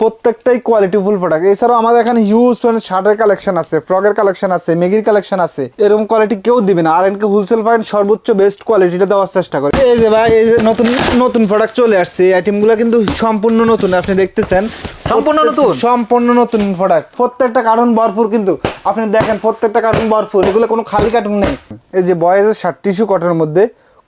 প্রত্যেকটাই quality full product এছাড়াও আমাদের এখানে হিউজ শার্টের কালেকশন আছে ফ্রকের কালেকশন আছে মেগির কালেকশন আছে। এরকম কোয়ালিটি কেউ দিবে না। R N K wholesale fine সর্বোচ্চ বেস্ট কোয়ালিটিটা দেওয়ার চেষ্টা করে। এই যে ভাই এই যে নতুন নতুন প্রোডাক্ট চলে আসছে। এই আইটেমগুলো কিন্তু সম্পূর্ণ নতুন আপনি দেখতেছেন। সম্পূর্ণ নতুন? সম্পূর্ণ নতুন প্রোডাক্ট প্রত্যেকটা কার্টুন ভরপুর কিন্তু। আপনি দেখেন প্রত্যেকটা কার্টুন ভরপুর। এগুলো কোনো খালি কার্টুন নেই। এই যে বয়েজের শার্ট টিস্যু কটনের মধ্যে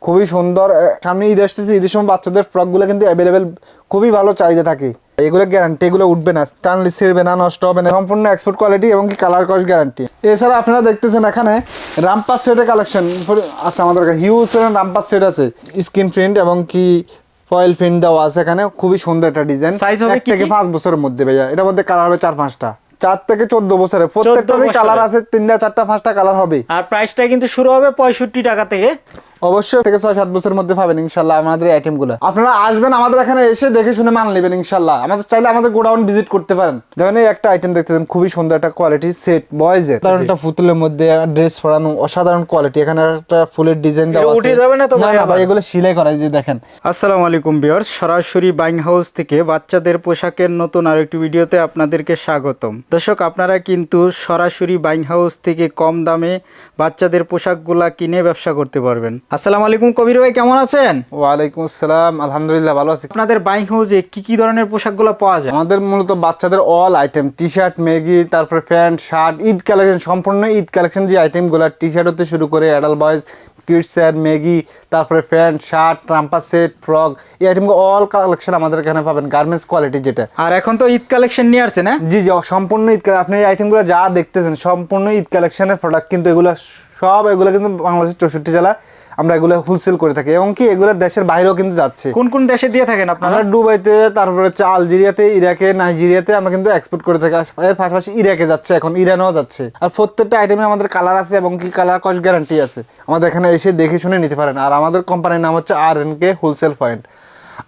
খুবই সুন্দর সামনে ঈদ আসতেছে ঈদের সময় বাচ্চাদের ফ্রকগুলো কিন্তু অ্যাভেলেবেল খুবই ভালো চাহিদা থাকে। এগুলো গ্যারান্টি এগুলো উঠবে না টানলে ছিঁড়বে না নষ্ট হবে না সম্পূর্ণ এক্সপোর্ট কোয়ালিটি এবং কি কালার কস গ্যারান্টি এছাড়া আপনারা দেখতেছেন এখানে রামপাস সেটের কালেকশন আছে আমাদের কাছে হিউজ রামপাস সেট আছে। স্ক্রিন প্রিন্ট এবং কি ফয়েল প্রিন্ট দেওয়া আছে এখানে খুবই সুন্দর একটা ডিজাইন Size হবে থেকে পাঁচ বছরের মধ্যে ভাইয়া এটার মধ্যে কালার হবে চার পাঁচটা। চার থেকে চোদ্দ বছরে প্রত্যেকটারই বছরে। কালার আছে তিনটা চারটা পাঁচটা কালার হবে। আর প্রাইসটা কিন্তু শুরু হবে পঁয়ষট্টি টাকা থেকে। অবশ্যই থেকে ছয় সাত বছরের মধ্যে পাবেন ইনশাল্লাহ আমাদের আইটেমগুলো আপনারা আসবেন আমাদের এখানে এসে দেখে শুনে মান নেবেন ইনশাল্লাহ। আমাদের চাইলে আমাদের গোডাউন ভিজিট করতে পারেন। দেখেন এই একটা আইটেম দেখতেছেন খুবই সুন্দর একটা কোয়ালিটি সেট বয়েজের সাধারণ একটা পুতুলের মধ্যে ড্রেস পরানো অসাধারণ কোয়ালিটি এখানে একটা ফুলের ডিজাইন দেওয়া আছে। উঠে যাবে না তো ভাই ভাই এগুলো সিলাই করা এই যে দেখেন। আসসালামু আলাইকুম বিয়ার্স সরাসরি বাইং হাউস থেকে বাচ্চাদের পোশাকের নতুন আরেকটি ভিডিওতে আপনাদেরকে স্বাগতম। দর্শক আপনারা কিন্তু সরাসরি বাইং হাউস থেকে কম দামে বাচ্চাদের পোশাকগুলা কিনে ব্যবসা করতে পারবেন। আসসালামু আলাইকুম কবির ভাই কেমন আছেন? ওয়ালাইকুম আসসালাম আলহামদুলিল্লাহ ভালো আছি। আপনাদের বাইং হাউসে কি কি ধরনের পোশাকগুলো পাওয়া যায়? আমাদের মূলত বাচ্চাদের অল আইটেম টি শার্ট ম্যাগি তারপরে প্যান্ট শার্ট ঈদ কালেকশন সম্পূর্ণ ঈদ কালেকশন যে আইটেমগুলো টি শার্ট হতে শুরু করে অ্যাডাল বয়েজ কিডস এর ম্যাগি তারপরে pant shirt romper set frock এই আইটেমগুলো অল কালেকশন আমাদের এখানে পাবেন গার্মেন্টস কোয়ালিটি যেটা। আর এখন তো ঈদ কালেকশন নিয়ে আসছে না জি জি সম্পূর্ণ ঈদ আপনি এই আইটেমগুলো যা দেখতেছেন সম্পূর্ণ ঈদ কালেকশনের প্রোডাক্ট কিন্তু এগুলো সব এগুলো কিন্তু বাংলাদেশের চৌষট্টি জেলা আমরা এগুলো হোলসেল করে থাকি। এবং কি এগুলো দেশের বাইরেও কিন্তু যাচ্ছে। কোন কোন দেশে দিয়ে থাকেন আপনারা? দুবাইতে তারপরে হচ্ছে আলজেরিয়াতে ইরাকে নাইজেরিয়াতে আমরা কিন্তু এক্সপোর্ট করে থাকি। এর পাশাপাশি ইরাকে যাচ্ছে এখন ইরানও যাচ্ছে। আর প্রত্যেকটা আইটেমে আমাদের কালার আছে এবং কি কালার কস্ট গ্যারান্টি আছে। আমাদের এখানে এসে দেখে শুনে নিতে পারেন। আর আমাদের কোম্পানির নাম হচ্ছে R N K wholesale point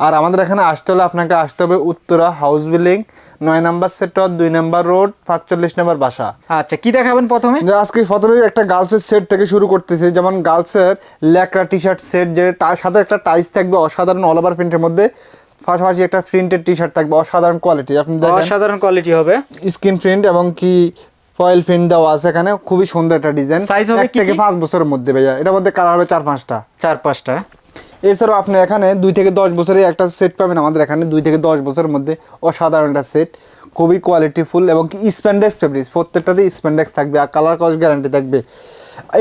আর আমাদের এখানে আসতে হলে আপনাকে আসতে হবে উত্তরা হাউস বিল্ডিং নয় নাম্বার সেক্টর দুই নাম্বার রোড পাঁচচল্লিশ নাম্বার বাসা। আচ্ছা কি দেখাবেন প্রথমে? আজকে প্রথমে একটা গার্লসের সেট থেকে শুরু করতেছি। যেমন গার্লসের ল্যাকড়া টি শার্ট সেট যে তার সাথে একটা টাইস থাকবে অসাধারণ অল ওভার প্রিন্টের মধ্যে। পাশাপাশি একটা প্রিন্টেড টি শার্ট থাকবে অসাধারণ কোয়ালিটি আপনি দেখেন। অসাধারণ কোয়ালিটি হবে। স্ক্রিন প্রিন্ট এবং কি ফয়েল প্রিন্ট দেওয়া আছে এখানে। খুবই সুন্দর একটা ডিজাইন সাইজ হবে থেকে পাঁচ বছরের মধ্যে ভাইয়া। এটার মধ্যে কালার হবে চার পাঁচটা। চার পাঁচটা। এছাড়াও আপনি এখানে দুই থেকে দশ বছরের একটা সেট পাবেন আমাদের এখানে দুই থেকে দশ বছরের মধ্যে অসাধারণ একটা সেট খুবই কোয়ালিটিফুল এবং স্প্যান্ডেক্স ফেব্রিক্স প্রত্যেকটাতে স্প্যান্ডেক্স থাকবে আর কালার কস্ট গ্যারান্টি থাকবে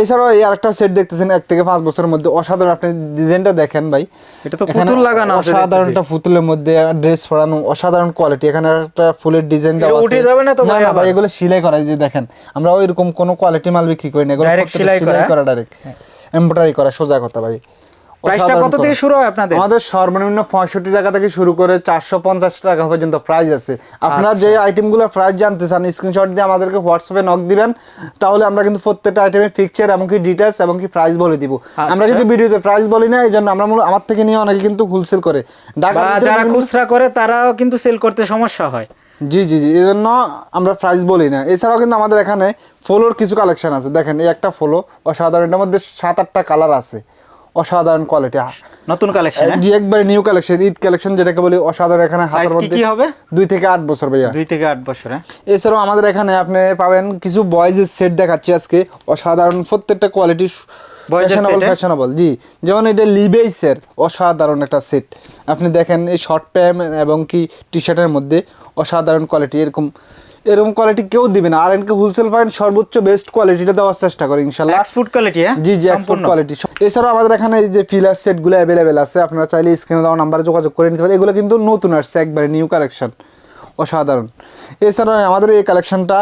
এছাড়াও এই আরেকটা সেট দেখতেছেন এক থেকে পাঁচ বছরের মধ্যে অসাধারণ আপনি ডিজাইনটা দেখেন ভাই এটা তো লাগানো অসাধারণ। একটা পুতুলের মধ্যে ড্রেস পরানো অসাধারণ কোয়ালিটি এখানে একটা ফুলের ডিজাইন দেওয়া আছে উঠে যাবে না তো ভাই না ভাই এগুলো সেলাই করা যে দেখেন আমরা ওইরকম কোনো কোয়ালিটি মাল বিক্রি করি না এগুলো সেলাই করা? হ্যাঁ। করা ডাইরেক্ট এমব্রয়ডারি করা সোজা কথা ভাই প্রাইসটা কত থেকে শুরু হয় আপনাদের? আমাদের সর্বনিম্ন পঁয়ষট্টি টাকা থেকে শুরু করে চারশো পঞ্চাশ টাকা পর্যন্ত প্রাইস আছে। আপনারা আচ্ছা। যে আইটেমগুলো প্রাইস জানতে চান স্ক্রিনশট দিয়ে আমাদেরকে হোয়াটসঅ্যাপে নক দিবেন তাহলে আমরা কিন্তু প্রত্যেকটা আইটেমের পিকচার প্রাইস বলে দিব। আমরা আচ্ছা। কিন্তু ভিডিওতে প্রাইস বলি না আমরা আমার থেকে নিয়ে অনেকে কিন্তু হোলসেল করে। যারা খুচরা করে তারাও কিন্তু সেল করতে সমস্যা হয়। জি জি জি এই জন্য আমরা প্রাইস বলি না। এছাড়াও কিন্তু আমাদের এখানে ফলোর কিছু কালেকশন আছে। দেখেন এই একটা ফলো অসাধারণ এটার মধ্যে সাত আটটা কালার আছে। অসাধারণ কোয়ালিটি নতুন কালেকশন জি একবারে নিউ কালেকশন ঈদ কালেকশন যেটাকে বলি অসাধারণ এখানে হাতের মধ্যে কি হবে? দুই থেকে আট বছর ভাইয়া। দুই থেকে আট বছরে এছাড়াও আমাদের এখানে আপনি পাবেন কিছু বয়েজের সেট দেখাচ্ছি আজকে। অসাধারণ প্রত্যেকটা কোয়ালিটি ফ্যাশনেবল ফ্যাশনেবল জি। যেমন এটা লিবেইসের অসাধারণ একটা সেট আপনি দেখেন এই শর্ট প্যান্ট এবং কি টি শার্টের মধ্যে অসাধারণ কোয়ালিটি এরকম এরকম কোয়ালিটি কেউ দিবে না। R N K wholesale fine সর্বোচ্চ বেস্ট কোয়ালিটিটা দেওয়ার চেষ্টা করে ইনশাল্লাহ। এক্সপোর্ট কোয়ালিটি হ্যাঁ? জি জি এক্সপোর্ট। কোয়ালিটি এছাড়াও আমাদের এখানে এই যে ফিলার সেটগুলো অ্যাভেলেবেল আছে আপনারা চাইলে স্ক্রিনে দেওয়া নাম্বারে যোগাযোগ করে নিতে পারেন। এগুলো কিন্তু নতুন আসছে একবারে নিউ কালেকশন অসাধারণ। এছাড়াও আমাদের এই কালেকশনটা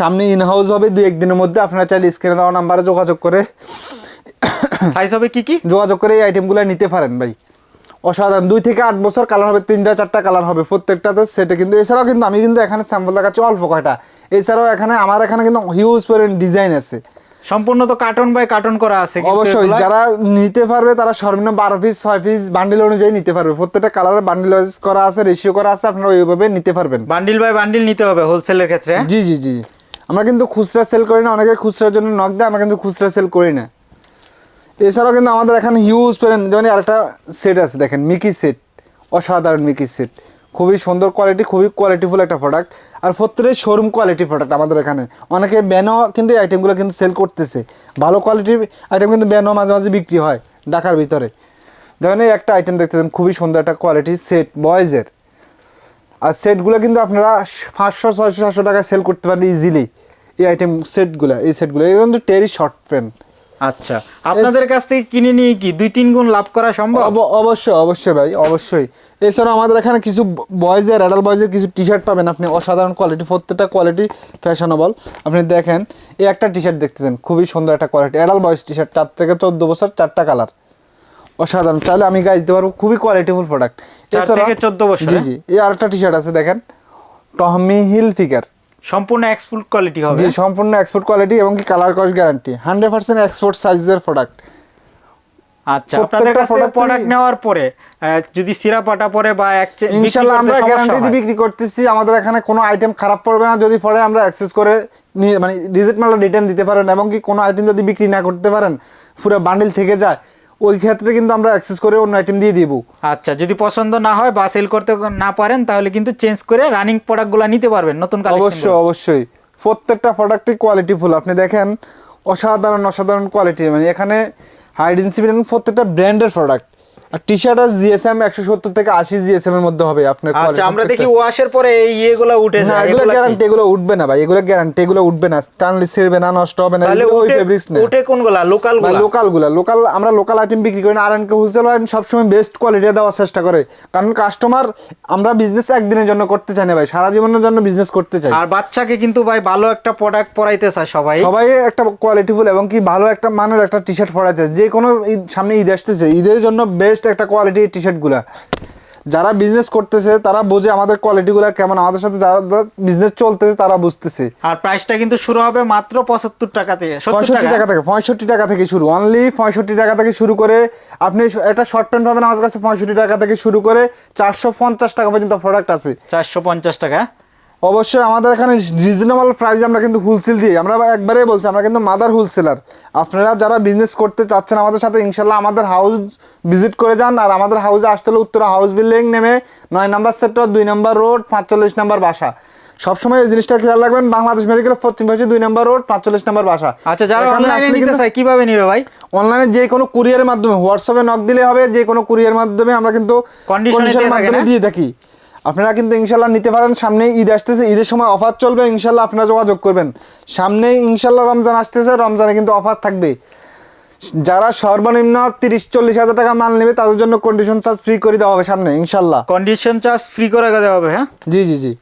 সামনে ইন হাউস হবে দুই একদিনের মধ্যে আপনারা চাইলে স্ক্রিনে দেওয়া নাম্বারে যোগাযোগ করে সাইজ হবে কি কি? যোগাযোগ করে এই আইটেমগুলো নিতে পারেন ভাই। অসাধারণ। দুই থেকে আট বছর কালার হবে তিনটা চারটা কালার হবে প্রত্যেকটাতে সেটে কিন্তু। এছাড়াও কিন্তু আমি কিন্তু এখানে স্যাম্পল দেখাচ্ছি অল্প কয়টা। এছাড়াও এখানে আমার এখানে কিন্তু হিউজ পরিমাণ ডিজাইন আছে। সম্পূর্ণ তো কার্টন বাই কার্টন করা আছে অবশ্যই যারা নিতে পারবে তারা সর্বনিম্ন বারো পিস ছয় পিস বান্ডিল অনুযায়ী নিতে পারবে। প্রত্যেকটা কালারের বান্ডিল করা আছে রেশিও করা আছে আপনারা ওইভাবে নিতে পারবেন। বান্ডিল বাই বান্ডিল নিতে হবে হোলসেলের ক্ষেত্রে? জি জি জি। আমরা কিন্তু খুচরা সেল করি না অনেকে খুচরার জন্য নক দেয় আমরা কিন্তু খুচরা সেল করি না। এছাড়াও কিন্তু আমাদের এখানে হিউজ পেরেন যেমন আরেকটা সেট আছে, দেখেন মিকি সেট অসাধারণ মিকি সেট খুবই সুন্দর কোয়ালিটি খুবই কোয়ালিটিফুল একটা প্রোডাক্ট আর প্রত্যেকটাই শোরুম কোয়ালিটি প্রোডাক্ট আমাদের এখানে। অনেকে ব্যানও কিন্তু এই আইটেমগুলো কিন্তু সেল করতেছে। ভালো কোয়ালিটির আইটেম কিন্তু ব্যানও মাঝে মাঝে বিক্রি হয় ঢাকার ভিতরে। দেখেন এই একটা আইটেম দেখতেছেন, খুবই সুন্দর একটা কোয়ালিটি সেট বয়েজের আর সেটগুলো কিন্তু আপনারা পাঁচশো, ছয়শো, সাতশো টাকায় সেল করতে পারবেন ইজিলি এই আইটেম সেটগুলো এই সেটগুলো এগুলো কিন্তু টেরি শর্ট ফ্রেম আচ্ছা আপনাদের কাছ থেকে কিনে নিয়ে কি দুই তিন গুণ লাভ করা সম্ভব? অব- অবশ্যই অবশ্যই ভাই অবশ্যই। এছাড়া আমাদের এখানে কিছু বয়েজের অ্যাডাল্ট বয়েজের কিছু টি শার্ট পাবেন। আপনি অসাধারণ কোয়ালিটি প্রত্যেকটা কোয়ালিটি ফ্যাশনেবল আপনি দেখেন এই একটা টি শার্ট দেখতেছেন খুবই সুন্দর একটা quality adult boys T shirt চার থেকে চোদ্দ বছর চারটা কালার অসাধারণ। তাহলে আমি গাই দিতে পারব খুবই কোয়ালিটিফুল প্রোডাক্ট থেকে 14 বছর, জি হ্যাঁ? জি এই আরেকটা টি শার্ট আছে দেখেন। টমি হিল ফিগার সম্পূর্ণ এক্সপোর্ট কোয়ালিটি হবে। জি সম্পূর্ণ এক্সপোর্ট কোয়ালিটি এবং কি colour cost guarantee hundred percent export সাইজের প্রোডাক্ট আচ্ছা আপনাদের কাছ প্রোডাক্ট নেওয়ার পরে যদি সিরা পাটা পরে বা বিক্রি আমরা গ্যারান্টি দিয়ে বিক্রি করতেছি আমাদের এখানে কোনো আইটেম খারাপ পড়বে না যদি পরে আমরা অ্যাক্সেস করে নিয়ে মানে রিজেক্ট মাল রিটার্ন দিতে পারেন এবং কি কোনো আইটেম যদি বিক্রি না করতে পারেন পুরো বান্ডিল থেকে যায় ওই ক্ষেত্রে কিন্তু আমরা অ্যাক্সেস করে অন্য আইটেম দিয়ে দিব। আচ্ছা যদি পছন্দ না হয় বা সেল করতে না পারেন তাহলে কিন্তু চেঞ্জ করে রানিং প্রোডাক্টগুলো নিতে পারবেন নতুন অবশ্যই অবশ্যই। প্রত্যেকটা প্রোডাক্টই কোয়ালিটিফুল আপনি দেখেন অসাধারণ অসাধারণ কোয়ালিটি মানে এখানে হাইডেন্সি প্রত্যেকটা ব্র্যান্ডের প্রোডাক্ট আর টি শার্ট আর জিএসএম একশো সত্তর থেকে আশি জিএসএম এর মধ্যে হবে আপনার আচ্ছা আমরা দেখি। ওয়াশের পরে এই ইয়েগুলো উঠে না যায় এগুলো গ্যারান্টি এগুলো উঠবে না ভাই এগুলো গ্যারান্টি এগুলো উঠবে না। টানলে ছিড়বে না নষ্ট হবে না তাহলে ওই ফেব্রিক্স না উঠে কোনগুলা? লোকালগুলা? লোকালগুলা লোকাল আমরা লোকাল আইটেম বিক্রি করি না R N K wholesale item সবসময় বেস্ট কোয়ালিটি দেওয়ার চেষ্টা করে। কারণ কাস্টমার আমরা বিজনেস একদিনের জন্য করতে চাই না ভাই সারা জীবনের জন্য বিজনেস করতে চাই। আর বাচ্চাকে কিন্তু ভাই ভালো একটা প্রোডাক্ট পরাইতে চায় সবাই। সবাই একটা কোয়ালিটিফুল এবং কি ভালো একটা মানের একটা টি শার্ট পরাইতে যে কোনো ঈদ- সামনে ঈদ আসতেছে ঈদের জন্য বেস্ট একটা কোয়ালিটি টি শার্টগুলা যারা বিজনেস করতেছে তারা বোঝে আমাদের কোয়ালিটিগুলো কেমন। আমাদের সাথে যারা বিজনেস চলতেছে তারা বুঝতেছে। আর প্রাইসটা কিন্তু শুরু হবে মাত্র পঁচাত্তর টাকা থেকে পঁয়ষট্টি টাকা। টাকা থেকে পঁয়ষট্টি টাকা থেকে শুরু। অনলি পঁয়ষট্টি টাকা থেকে শুরু করে আপনি একটা শর্ট প্যান্ট পাবেন আমাদের কাছে পঁয়ষট্টি টাকা থেকে শুরু করে চারশো পঞ্চাশ টাকা পর্যন্ত প্রোডাক্ট আছে। চারশো পঞ্চাশ টাকা। অবশ্যই আমাদের এখানে রিজনেবল প্রাইস আমরা কিন্তু হোলসেল দিই আমরা একবারেই বলছি আমরা কিন্তু মাদার হোলসেলার আপনারা যারা বিজনেস করতে চাচ্ছেন আমাদের সাথে ইনশাল্লাহ আমাদের হাউস ভিজিট করে যান আর আমাদের হাউসে আসতে হলে উত্তরা হাউস বিল্ডিং নেমে নয় নাম্বার সেক্টর দুই নম্বর রোড পাঁচচল্লিশ নম্বর বাসা। সবসময় এই জিনিসটা খেয়াল রাখবেন বাংলাদেশ মেডিকেল পশ্চিম পাশে দুই নম্বর রোড পাঁচচল্লিশ নম্বর বাসা। আচ্ছা যারা অনলাইনে নিতে কীভাবে নিবে ভাই? অনলাইনে যে কোনো কুরিয়ারের মাধ্যমে হোয়াটসঅ্যাপে নক দিলে হবে যে কোনো কুরিয়ার মাধ্যমে আমরা কিন্তু থাকে মাধ্যমে দিয়ে থাকি। আপনারা কিন্তু ইনশাল্লাহ নিতে পারেন। সামনে ঈদ আসতেছে ঈদের সময় অফার চলবে ইনশাল্লাহ আপনারা যোগাযোগ করবেন। সামনে ইনশাল্লাহ রমজান আসতেছে রমজানে কিন্তু অফার থাকবে। যারা সর্বনিম্ন তিরিশ চল্লিশ হাজার টাকা মাল নেবে তাদের জন্য কন্ডিশন চার্জ ফ্রি করে দেওয়া হবে সামনে ইনশাল্লাহ। কন্ডিশন চার্জ ফ্রি করে দেওয়া হবে হ্যাঁ? জি জি জি।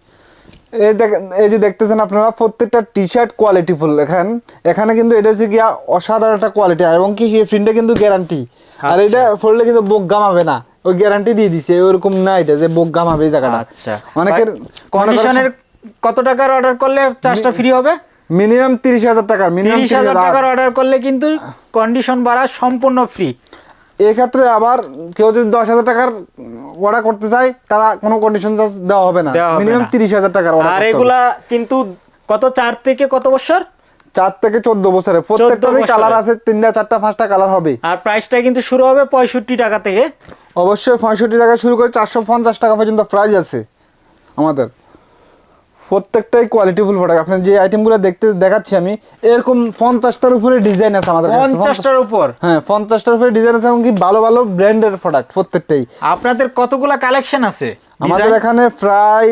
এই দেখেন এই যে দেখতেছেন আপনারা প্রত্যেকটা টি শার্ট কোয়ালিটি ফুল এখান এখানে কিন্তু এটা হচ্ছে গিয়া অসাধারণ একটা কোয়ালিটি এবং কি প্রিন্টে কিন্তু গ্যারান্টি আর এটা পড়লে কিন্তু বুক গামাবে না। ওই গ্যারান্টি দিয়ে দিছে ওরকম না এটা যে বুক গামাবে এই জায়গাটা। আচ্ছা। অনেকের কন্ডিশনের কত টাকার অর্ডার করলে চার্জটা ফ্রি হবে? মিনিমাম তিরিশ হাজার টাকার মিনিমাম তিরিশ হাজার টাকার অর্ডার করলে কিন্তু কন্ডিশন ভাড়া সম্পূর্ণ ফ্রি এক্ষেত্রে আবার কেউ যদি দশ হাজার টাকার অর্ডার করতে চায় তারা কোনো কন্ডিশন চার্জ দেওয়া হবে না। মিনিমাম। তিরিশ হাজার টাকার আর এগুলা কিন্তু কত চার থেকে কত বছর? চার থেকে চোদ্দ বছরে। প্রত্যেকটারই বছরে। কালার আছে তিনটা চারটা পাঁচটা কালার হবে। আর প্রাইসটা কিন্তু শুরু হবে পঁয়ষট্টি টাকা থেকে। অবশ্যই পঁয়ষট্টি টাকা শুরু করে চারশো পঞ্চাশ টাকা পর্যন্ত প্রাইস আছে আমাদের। প্রত্যেকটাই কোয়ালিটিফুল প্রোডাক্ট আপনি যে আইটেমগুলো দেখতে দেখাচ্ছি আমি এরকম পঞ্চাশটার উপরে ডিজাইন আছে আমাদের কাছে। পঞ্চাশটার উপর? হ্যাঁ পঞ্চাশটার উপরে ডিজাইন আছে এমনকি ভালো ভালো ব্র্যান্ডের প্রোডাক্ট প্রত্যেকটাই। আপনাদের কতগুলা কালেকশন আছে? আমাদের এখানে প্রায়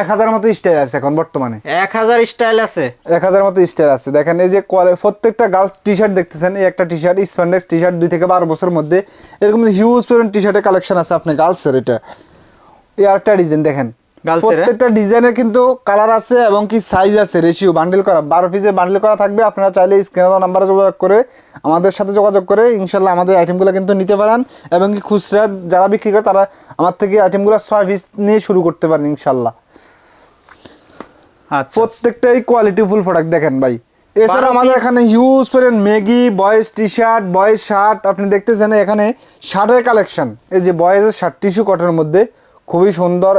এক হাজার মতো স্টাইল আছে এখন বর্তমানে। এক হাজার স্টাইল আছে। এক হাজার মতো স্টাইল আছে। দেখেন এই যে প্রত্যেকটা গার্লস টি শার্ট দেখতেছেন এই একটা T shirt spandex T shirt দুই থেকে বারো বছরের মধ্যে এরকম হিউজ পরিমাণ টি শার্টের কালেকশন আছে আপনার গার্লসের এটা। এই আরেকটা ডিজাইন দেখেন? প্রত্যেকটা ডিজাইনের কিন্তু কালার আছে এবং কি সাইজ আছে রেশিও বান্ডেল করা। বারো পিসের বান্ডেল করা থাকবে। আপনারা চাইলে স্ক্রিনে নাম্বারে যোগাযোগ করে আমাদের সাথে যোগাযোগ করে ইনশাল্লাহ আমাদের আইটেমগুলো কিন্তু নিতে পারেন এবং কি খুচরা যারা বিক্রি করে তারা আমার থেকে আইটেমগুলো ছয় পিস নিয়ে শুরু করতে পারেন ইনশাল্লাহ। প্রত্যেকটাই কোয়ালিটিফুল প্রোডাক্ট দেখেন ভাই। এছাড়া আমাদের এখানে হিউজ পরিমাণ Maggi boys T shirt boys shirt আপনি দেখতেছেন এখানে শার্টের কালেকশন এই যে বয়েজের শার্ট টিস্যু কটনের মধ্যে খুবই সুন্দর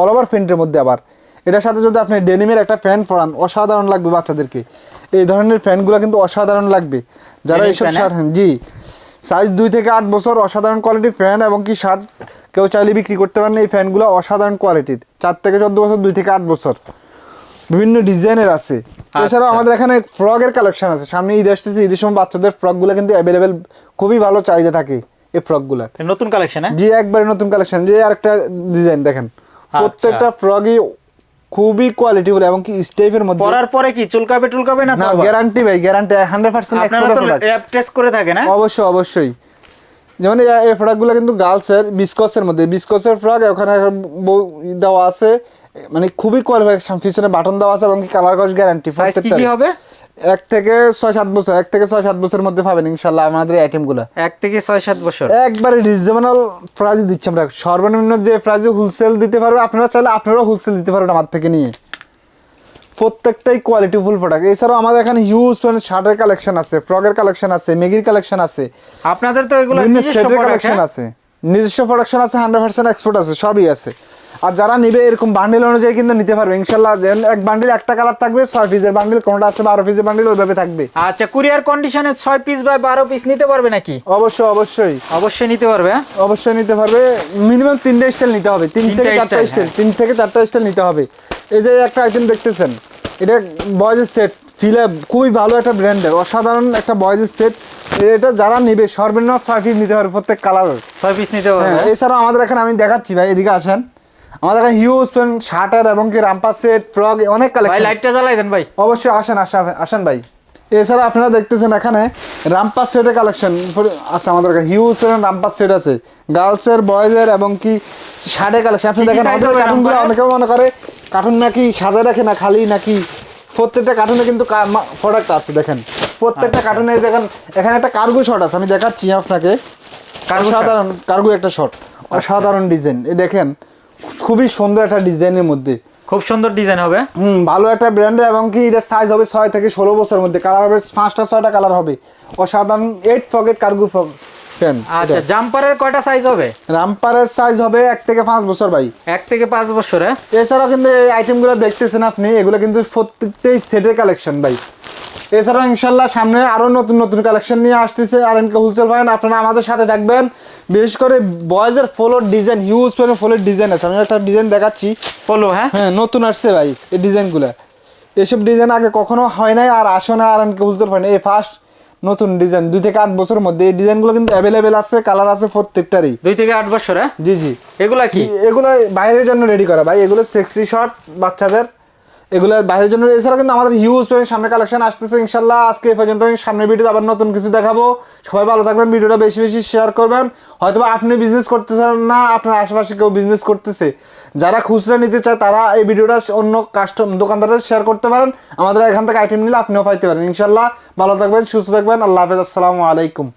অল ওভার প্রিন্টের মধ্যে আবার। এটার সাথে যদি আপনি ডেনিমের একটা প্যান্ট পরান অসাধারণ লাগবে বাচ্চাদেরকে। এই ধরনের প্যান্টগুলো কিন্তু অসাধারণ লাগবে। যারা এইসব শার্ট জি। সাইজ দুই থেকে আট বছর অসাধারণ কোয়ালিটি ফ্যান এবং কি শার্ট কেউ চাইলে বিক্রি করতে পারেন এই ফ্যানগুলো অসাধারণ কোয়ালিটির চার থেকে চোদ্দ বছর দুই থেকে আট বছর। বিভিন্ন ডিজাইনের আছে। এছাড়াও আচ্ছা। আমাদের এখানে ফ্রকের কালেকশন আছে। সামনে ঈদ আসতেছে ঈদের সময় বাচ্চাদের ফ্রকগুলো কিন্তু অ্যাভেলেবেল খুবই ভালো চাহিদা থাকে এই ফ্রকগুলো নতুন কালেকশন হ্যাঁ? জি একবারে নতুন কালেকশন যে আরেকটা ডিজাইন দেখেন। আচ্ছা। প্রত্যেকটা ফ্রকই খুবই কোয়ালিটিফুল এবং কি স্টেপের মধ্যে পরার পরে কি চুলকাবে টুলকাবে না না? গ্যারান্টি ভাই গ্যারান্টি হান্ড্রেড পার্সেন্ট আপনারা তো টেস্ট করে থাকে না অবশ্যই অবশ্যই। যেমন এই- প্রোডাক্টগুলো কিন্তু গার্লসের বিস্কসের মধ্যে। বিস্কসের ফ্রক ওখানে বউ দেওয়া আছে। মানে খুবই কোয়ালিফিকেশন পিছনে বাটন দেওয়া আছে এবং কালার কস গ্যারান্টি কি হবে? এক থেকে ছয় সাত বছর এক থেকে ছয় সাত বছরের মধ্যে পাবেন ইনশাল্লাহ আমাদের আইটেমগুলো এক থেকে ছয় সাত বছর? একবারে রিজনেবল প্রাইসে দিচ্ছি আমরা। সর্বনিম্ন যে প্রাইসে হোলসেল দিতে পারবে আপনারা চাইলে আপনারাও হোলসেল দিতে পারবেন আমার থেকে নিয়ে। প্রত্যেকটাই কোয়ালিটি ফুল প্রোডাক্ট এছাড়াও আমাদের এখানে হিউজ শার্টের কালেকশন আছে ফ্রকের কালেকশন আছে মেগির কালেকশন আছে। আপনাদের তো এগুলো সেটের কালেকশন হ্যাঁ? আছে। নিজস্ব প্রোডাকশন আছে হান্ড্রেড পার্সেন্ট এক্সপোর্ট আছে সবই আছে। আর যারা নিবে এরকম বান্ডিল অনুযায়ী কিন্তু নিতে পারবে। ইনশাল্লাহ এক বান্ডিল একটা কালার থাকবে ছয় পিসের বান্ডিল কোনটা আছে বারো পিসের বান্ডিল ওইভাবে থাকবে। আচ্ছা কুরিয়ার কন্ডিশনে ছয় পিস বা বারো পিস নিতে পারবে নাকি? অবশ্যই অবশ্যই। অবশ্যই নিতে পারবে হ্যাঁ? অবশ্যই নিতে পারবে। মিনিমাম তিনটে স্টাইল নিতে হবে। তিন থেকে চারটা স্টাইল হ্যাঁ। তিন থেকে চারটা স্টাইল নিতে হবে। এই যে একটা আইটেম দেখতেছেন এটা বয়েজের সেট ফিলে খুবই ভালো একটা ব্র্যান্ডের অসাধারণ একটা বয়েজের সেট এটা যারা নেবে সর্বনিম্ন ছয় পিস নিতে পারবে প্রত্যেক কালারের ছয় পিস নিতে পারবে? হ্যাঁ এছাড়াও আমাদের এখানে আমি দেখাচ্ছি ভাই এদিকে আসেন। আমাদের এখানে হিউজ প্যান্ট শার্টার এবং কি রাম্পার সেট ফ্রক অনেক কালেকশন লাইটটা জ্বালাই দেন ভাই। অবশ্যই আসেন আসেন আসেন ভাই। এছাড়া আপনারা দেখতেছেন এখানে রামপাস সেটের কালেকশন আছে আমাদের কাছে হিউজ প্যান্ট রামপাস সেট আছে। গার্লসের বয়েজের এবং কি শার্টের কালেকশন আপনি দেখেন আমাদের কার্টুনগুলো অনেকে মনে করে কার্টুন নাকি সাজা রাখে না খালি নাকি? প্রত্যেকটা কার্টুনে কিন্তু প্রোডাক্ট আছে দেখেন। প্রত্যেকটা আচ্ছা। কার্টুনে দেখেন এখানে একটা কার্গো শট আছে আমি দেখাচ্ছি আপনাকে। Shot? কার্গো একটা শট অসাধারণ ডিজাইন এই দেখেন খুবই সুন্দর একটা ডিজাইনের মধ্যে। খুব সুন্দর ডিজাইন হবে? হুম ভালো একটা ব্র্যান্ডে এবং কি এটার সাইজ হবে ছয় থেকে ষোলো বছরের মধ্যে। কালার হবে পাঁচটা ছয়টা কালার হবে। অসাধারণ এইট পকেট কার্গো ফ্যান আচ্ছা জাম্পারের কয়টা সাইজ হবে? রামপারের সাইজ হবে এক থেকে পাঁচ বছর ভাই। এক থেকে পাঁচ বছর? হ্যাঁ এছাড়াও কিন্তু এই আইটেমগুলো দেখতেছেন আপনি এগুলো কিন্তু প্রত্যেকটাই সেটের কালেকশন ভাই। এছাড়াও ইনশাল্লাহ সামনে আরও নতুন নতুন কালেকশন নিয়ে আসতেছে আর এনকে হোলসেল ফাইন আপনারা আমাদের সাথে থাকবেন। বিশেষ করে বয়েজের ফলোর ডিজাইন হিউজ পরিমাণ ফলোর ডিজাইন আছে। আমি একটা ডিজাইন দেখাচ্ছি। পলো হ্যাঁ? হ্যাঁ নতুন আসছে ভাই এই ডিজাইনগুলো এসব ডিজাইন আগে কখনো হয় নাই আর আসে না আর আমাকে বুঝতে পারি এই ফার্স্ট নতুন ডিজাইন দুই থেকে আট বছরের মধ্যে এই ডিজাইনগুলো কিন্তু অ্যাভেলেবেল আছে কালার আছে প্রত্যেকটারই। দুই থেকে আট বছর? হ্যাঁ জি জি। এগুলা কি? এগুলো বাইরের জন্য রেডি করা। ভাই এগুলো সেক্সি শর্ট বাচ্চাদের। এগুলো বাইরের জন্য এছাড়া কিন্তু আমাদের হিউজ সামনে কালেকশন আসতেছে ইনশাল্লাহ। আজকে এই পর্যন্ত সামনের ভিডিওতে আবার নতুন কিছু দেখাবো। সবাই ভালো থাকবেন, ভিডিওটা বেশি বেশি শেয়ার করবেন। হয়তো আপনি বিজনেস করতেছেন না, আপনার আশেপাশে কেউ বিজনেস করতেছে। যারা খুচরা নিতে চায়, তারা এই ভিডিওটা অন্য কাস্টম দোকানদারের শেয়ার করতে পারেন। আমাদের এখান থেকে আইটেম নিলে আপনিও পাইতে পারেন। ইনশাল্লাহ ভালো থাকবেন, সুস্থ থাকবেন। আল্লাহ হাফেজ, আসসালামু আলাইকুম।